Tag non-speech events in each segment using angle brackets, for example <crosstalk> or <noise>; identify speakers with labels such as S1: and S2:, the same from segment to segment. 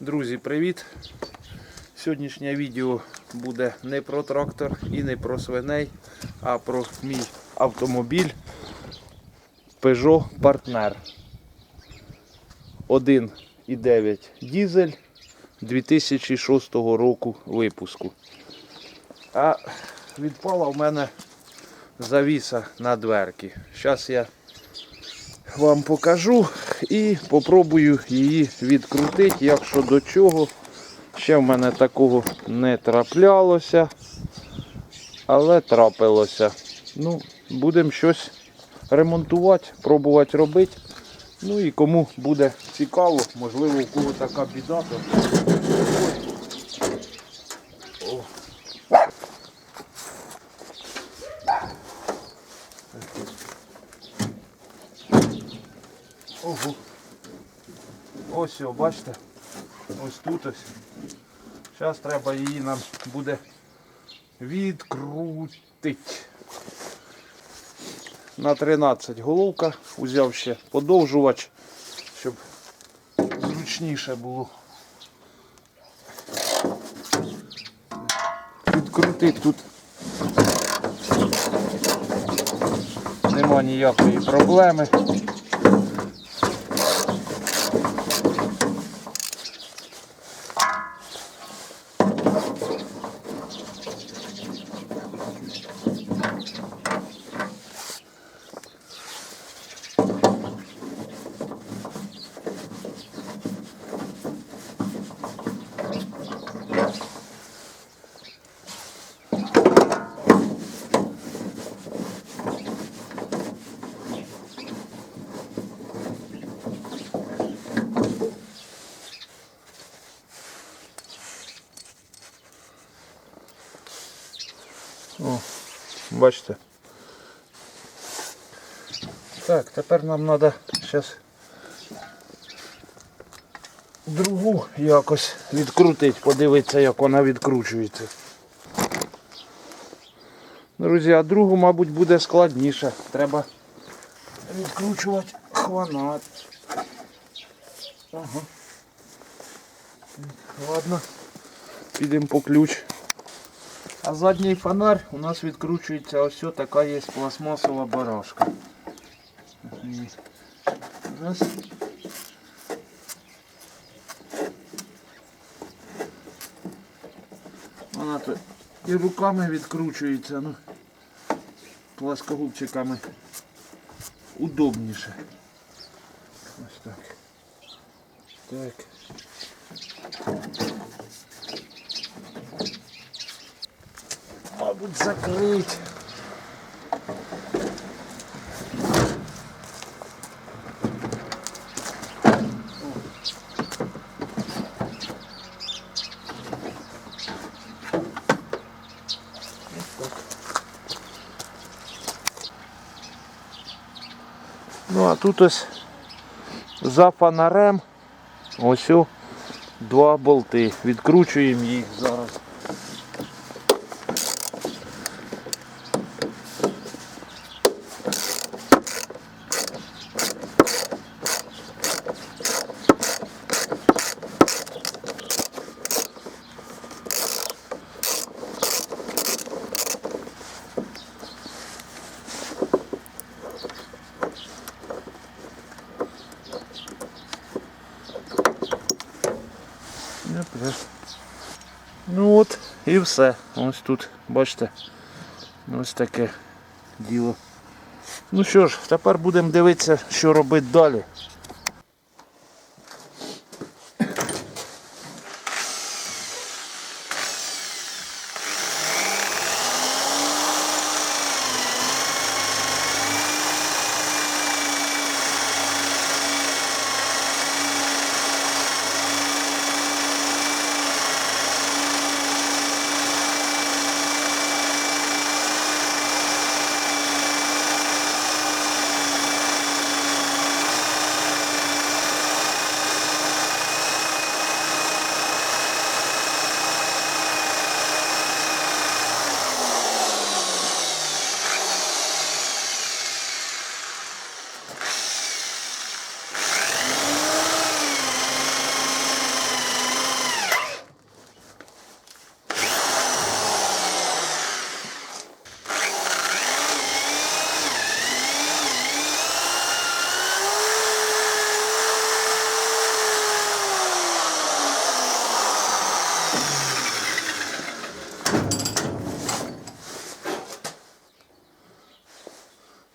S1: Друзі, привіт! Сьогоднішнє відео буде не про трактор і не про свиней, а про мій автомобіль Peugeot Partner 1,9 дізель 2006 року випуску. А відпала в мене завіса на дверки. Зараз я вам покажу і попробую її відкрутити, якщо до чого. Ще в мене такого не траплялося, але трапилося. Ну, будемо щось ремонтувати, пробувати робити. Ну і кому буде цікаво, можливо, у кого така біда, то Його, бачите? Ось тут ось. Зараз треба її нам буде відкрутити. На 13 головка. Узяв ще подовжувач, щоб зручніше було. Відкрутити тут нема ніякої проблеми. Бачите. Так, тепер нам треба зараз другу якось відкрутити, подивитися, як вона відкручується. Друзі, а другу, мабуть, буде складніше. Треба відкручувати хванат. Ага. Ладно, підемо по ключ. А задній фонарь у нас відкручується ось така є пластмасова барашка. Раз. Вона тут і руками відкручується, ну пласкогубчиками удобніше. Ось так. Так. Мабуть, закрыть. Ну а тут ось за фонарем ось два болти. Відкручуємо їх зараз. Я теж. Ну от і все. Ось тут, бачите, ось таке діло. Ну що ж, тепер будемо дивитися, що робити далі.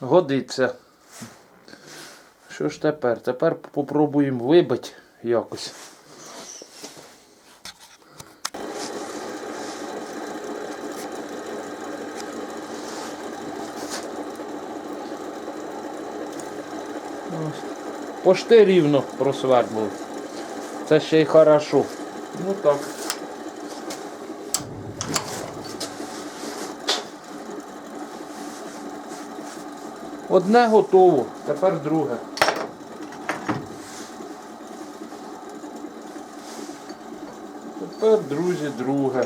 S1: Годиться. Що ж тепер? Тепер попробуємо вибити якось. Пошти рівно просвердлив. Це ще й хорошо. Ну так. Одне готово, тепер друге. Тепер, друзі, друге.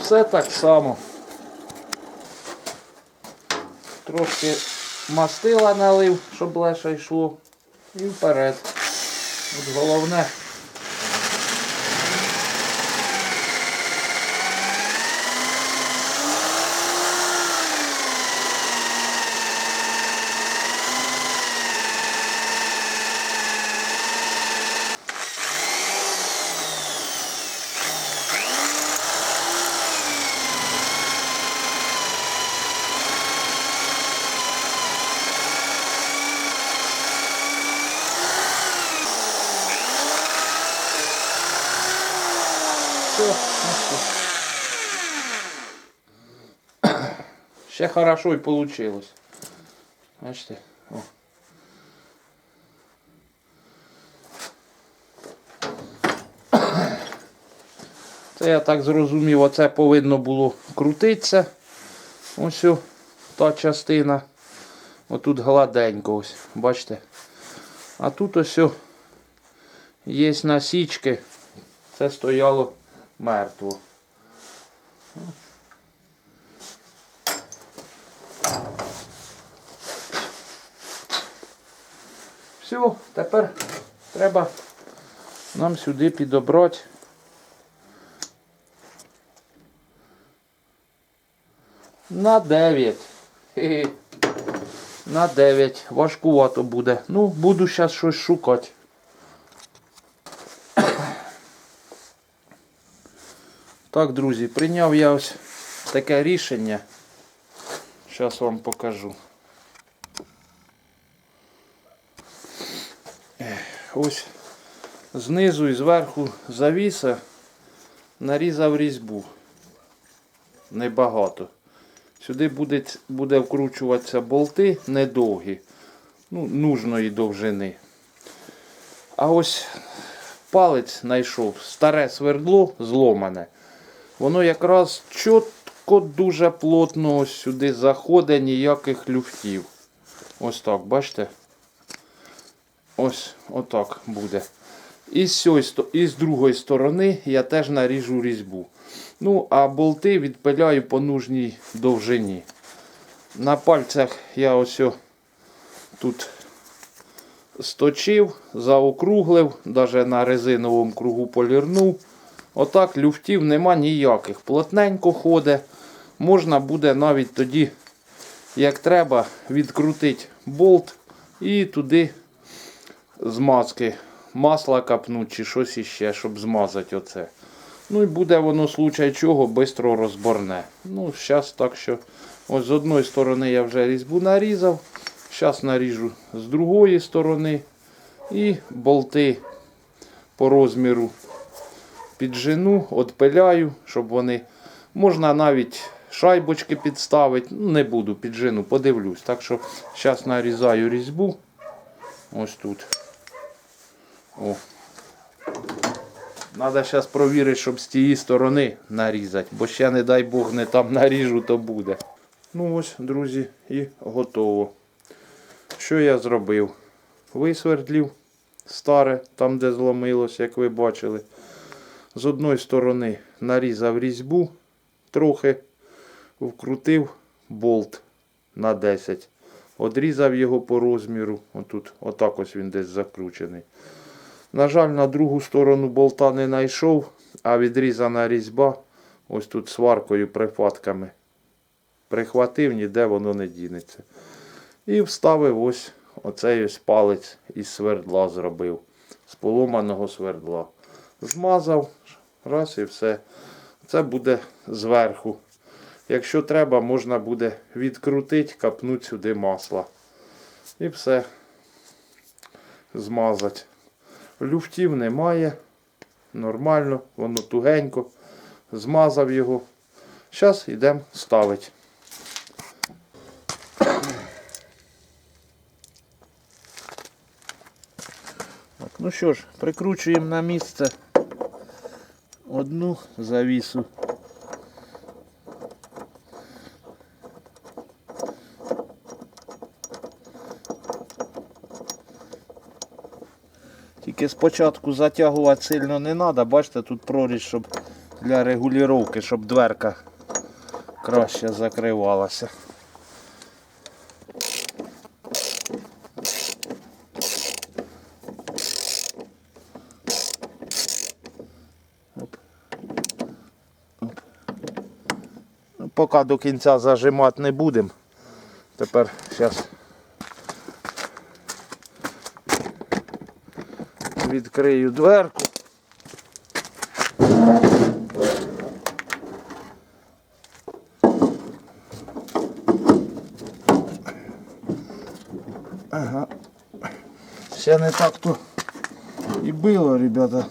S1: Все так само. Трошки мастила налив, щоб легше йшло. І вперед. От головне. Все, ну що. Ще хорошо і получилось. Бачите? О. Це я так зрозумів, оце повинно було крутитися. Ось та частина. Отут гладенько ось, бачите. А тут ось о, є насічки. Це стояло мертво. Все, тепер треба нам сюди підобрати. На 9. Хе-хе. На 9. Важкувато буде. Ну, буду зараз щось шукати. Так, друзі, прийняв я ось таке рішення. Зараз вам покажу. Ось знизу і зверху завіса нарізав різьбу. Небагато. Сюди буде, буде вкручуватися болти недовгі, ну, нужної довжини. А ось палець знайшов старе свердло зломане. Воно якраз чітко дуже плотно ось сюди заходить, ніяких люфтів. Ось так, бачите? Ось отак буде. І з, цієї і з другої сторони я теж наріжу різьбу. Ну, а болти відпиляю по нужній довжині. На пальцях я ось тут сточив, заокруглив, навіть на резиновому кругу полірнув. Отак люфтів нема ніяких. Плотненько ходить. Можна буде навіть тоді, як треба, відкрутити болт і туди змазки. Масла капнуть чи щось іще, щоб змазати оце. Ну і буде воно случай чого швидко розборне. Ну, зараз так що ось з одної сторони я вже різьбу нарізав. Зараз наріжу з другої сторони. І болти по розміру піджену, отпиляю, щоб вони. Можна навіть шайбочки підставити. Ну, не буду піджену, подивлюсь. Так що зараз нарізаю різьбу. Ось тут. О. Треба зараз провірити, щоб з тієї сторони нарізати, бо ще, не дай Бог, не там наріжу, то буде. Ну ось, друзі, і готово. Що я зробив? Висвердлів старе, там де зломилось, як ви бачили. З одної сторони нарізав різьбу трохи, вкрутив болт на 10. Одрізав його по розміру. Отут, отак ось він десь закручений. На жаль, на другу сторону болта не знайшов, а відрізана різьба ось тут сваркою прихватками. Прихватив, ніде воно не дінеться. І вставив ось оцей ось палець із свердла зробив. З поломаного свердла. Змазав, раз і все. Це буде зверху. Якщо треба, можна буде відкрутити, капнути сюди масла. І все. Змазати. Люфтів немає. Нормально, воно тугенько. Змазав його. Зараз йдемо ставити. Ну що ж, прикручуємо на місце одну завісу. Тільки спочатку затягувати сильно не треба, бачите, тут прорізь, щоб для регулювання, щоб дверка краще закривалася. Ну, Поки до кінця зажимати не будемо. Тепер зараз відкрию дверку. Ага. Ще не так то і було, ребята.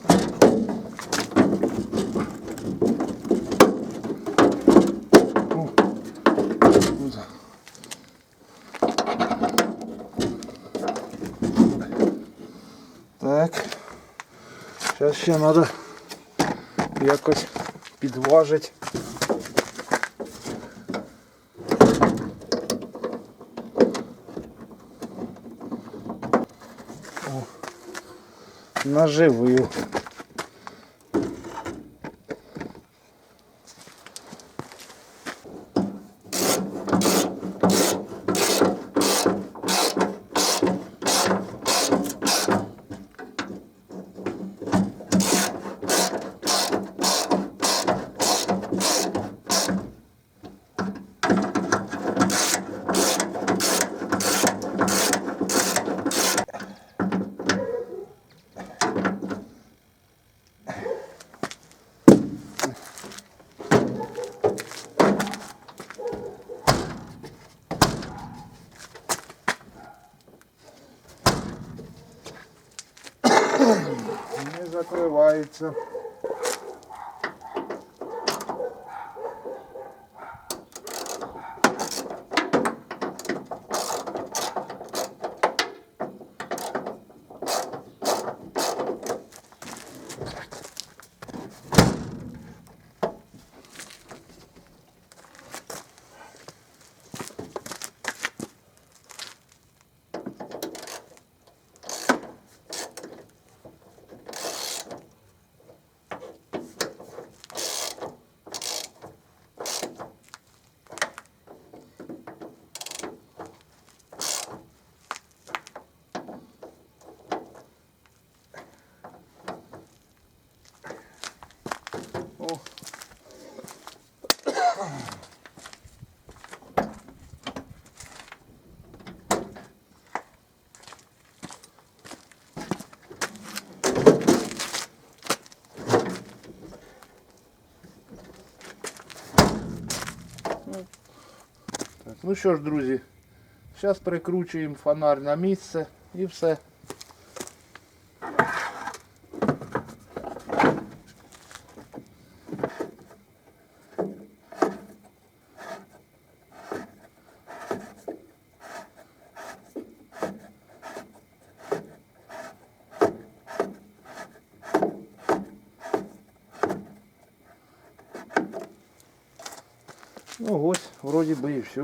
S1: Ще треба якось підважити. Наживую. Не закривається. О. ну що ж, друзі, зараз прикручуємо фонарь на місце і все. Ну ось, вроді би і все.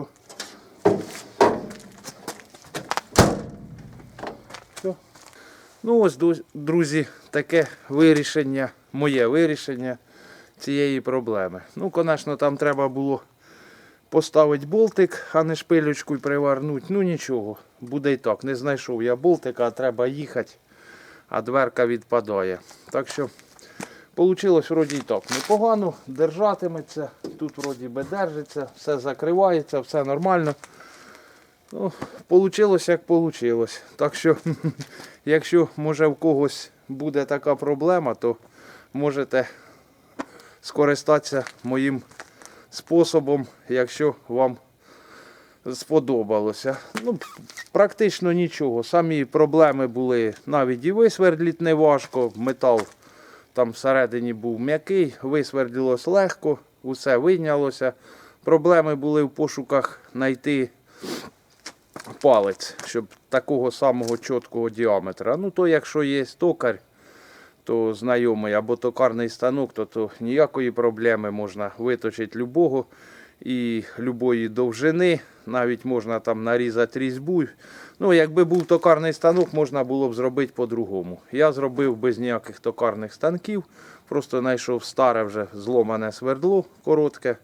S1: Все. Ну ось, друзі, таке вирішення, моє вирішення цієї проблеми. Ну, звісно, там треба було поставити болтик, а не шпилючку і привернути. Ну нічого, буде і так. Не знайшов я болтика, а треба їхати, а дверка відпадає. Так що Получилось вроді і так непогано, держатиметься, тут вроді би держиться, все закривається, все нормально. Ну, Получилось як получилось. Так що, <laughs> якщо може в когось буде така проблема, то можете скористатися моїм способом, якщо вам сподобалося. Ну, практично нічого. Самі проблеми були навіть і висвердліть не важко. Метал там всередині був м'який, висвердилось легко, усе вийнялося. Проблеми були в пошуках знайти палець, щоб такого самого чіткого діаметра. Ну, то якщо є токар, то знайомий або токарний станок, то, то ніякої проблеми можна виточити любого і любої довжини. Навіть можна там нарізати різьбу. Ну, якби був токарний станок, можна було б зробити по-другому. Я зробив без ніяких токарних станків. Просто знайшов старе вже зломане свердло коротке.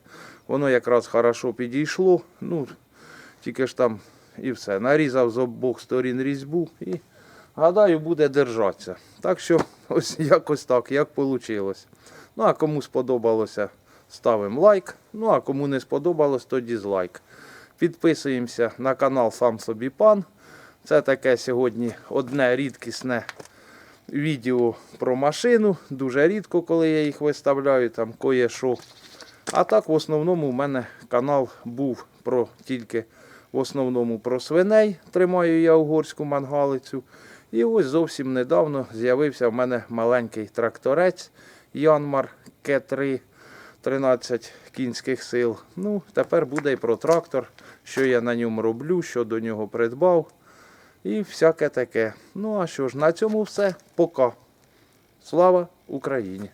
S1: Воно якраз хорошо підійшло. Ну, тільки ж там і все. Нарізав з обох сторін різьбу і гадаю, буде держатися. Так що <laughs> ось якось так, як вийшло. Ну а кому сподобалося, ставимо лайк. Ну а кому не сподобалось, то дізлайк. Підписуємося на канал Сам собі пан. Це таке сьогодні одне рідкісне відео про машину. Дуже рідко, коли я їх виставляю, там кое-що. А так, в основному, у мене канал був про тільки в основному про свиней. Тримаю я угорську мангалицю. І ось зовсім недавно з'явився в мене маленький тракторець Янмар К3 13 кінських сил. Ну, тепер буде і про трактор, що я на ньому роблю, що до нього придбав. І всяке таке. Ну а що ж, на цьому все. Пока. Слава Україні!